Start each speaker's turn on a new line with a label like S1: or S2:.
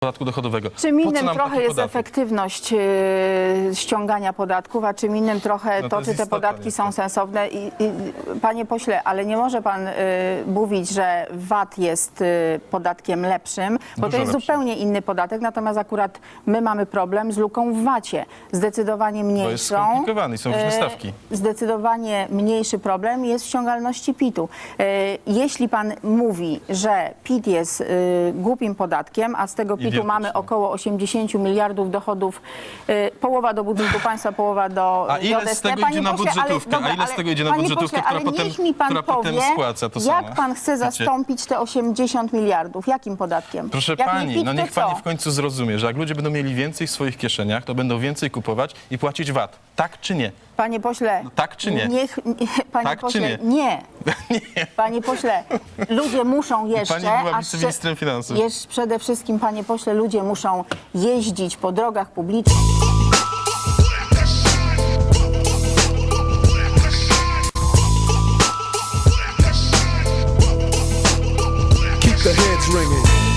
S1: podatku dochodowego.
S2: Czym innym trochę jest
S1: podatek?
S2: efektywność yy, ściągania podatków, a czym innym trochę
S1: No
S2: to,
S1: to
S2: czy te podatki są
S1: niestety.
S2: sensowne. I, i, panie pośle, ale nie może pan yy, mówić, że VAT jest yy, podatkiem lepszym, bo
S1: Dużo
S2: to jest
S1: lepszym.
S2: zupełnie inny podatek, natomiast akurat my mamy problem z luką w VAT-ie. Zdecydowanie mniejszą.
S1: jest skomplikowany są różne
S2: Yy,
S1: stawki.
S2: Zdecydowanie mniejszy problem jest w ściągalności PIT-u. Yy, Jeśli pan mówi, że PIT jest yy, głupim podatkiem, a z tego PIT-u
S1: Idiotycznym.
S2: mamy około 80 miliardów dochodów, yy, połowa do budżetu państwa, połowa do
S1: A ile
S2: JST.
S1: z tego
S2: Panie
S1: idzie na
S2: pośle, ale-
S1: budżetówkę? A ile z
S2: ale-
S1: tego idzie na
S2: panie
S1: budżetówkę,
S2: pośle,
S1: która
S2: ale
S1: potem-
S2: niech mi pan
S1: która potem
S2: powie,
S1: spłaca to
S2: jak
S1: samo?
S2: pan chce zastąpić te 80 miliardów? Jakim podatkiem?
S1: Proszę
S2: Jak nie
S1: pani,
S2: PIT,
S1: no
S2: to
S1: niech
S2: co?
S1: pani w końcu zrozumie, że jak ludzie będą mieli więcej w swoich kieszeniach, to będą więcej kupować i płacić VAT. Tak czy nie?
S2: Panie pośle,
S1: tak czy nie?
S2: Niech, panie
S1: Tak czy
S2: pośle,
S1: nie?
S2: nie.
S1: nie.
S2: Panie pośle, ludzie muszą jeszcze.
S1: pani była
S2: a
S1: wiceministrem
S2: szcze-
S1: finansów.
S2: Jeszcze przede wszystkim, panie pośle, ludzie muszą jeździć po drogach publicznych.
S3: Keep the heads ringing.